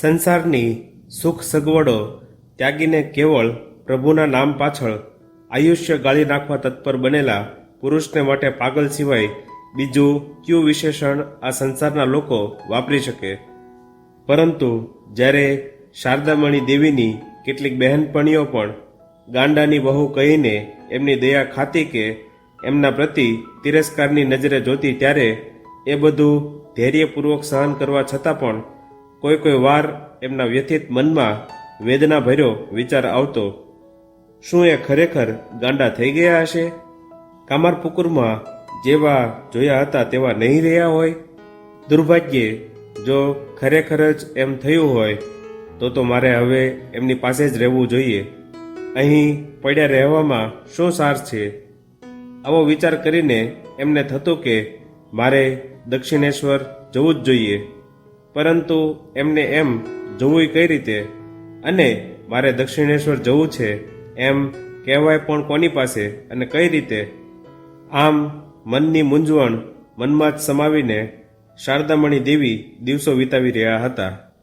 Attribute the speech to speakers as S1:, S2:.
S1: સંસારની સુખ સગવડો ત્યાગીને કેવળ પ્રભુના નામ પાછળ આયુષ્ય ગાળી નાખવા તત્પર બનેલા પુરુષને માટે પાગલ સિવાય બીજું ક્યુ વિશેષણ આ સંસારના લોકો વાપરી શકે? પરંતુ જ્યારે શારદામણી દેવીની કેટલીક બહેનપણીઓ પણ ગાંડાની બહુ કહીને એમની દયા ખાતી કે એમના પ્રતિ તિરસ્કારની નજરે જોતી ત્યારે એ બધું ધૈર્યપૂર્વક સહન કરવા છતાં પણ કોઈ કોઈ વાર એમના વ્યથિત મનમાં વેદના ભર્યો વિચાર આવતો, શું એ ખરેખર ગાંડા થઈ ગયા હશે? કામારપુકુરમાં જેવા જોયા હતા તેવા નહીં રહ્યા હોય? દુર્ભાગ્યે, જો ખરેખર જ એમ થયું હોય, તો તો મારે હવે એમની પાસે જ રહેવું જોઈએ. અહીં પડ્યા રહેવામાં શું સાર છે? આવો વિચાર કરીને એમને થતું કે મારે દક્ષિણેશ્વર જવું જ જોઈએ. પરંતુ એમને એમ જવું કઈ રીતે? અને મારે દક્ષિણેશ્વર જવું છે, એમ કહેવાય પણ કોની પાસે અને કઈ રીતે? આમ મનની મૂંઝવણ મનમાં જ સમાવીને શારદામણી દેવી દિવસો વિતાવી રહ્યા હતા.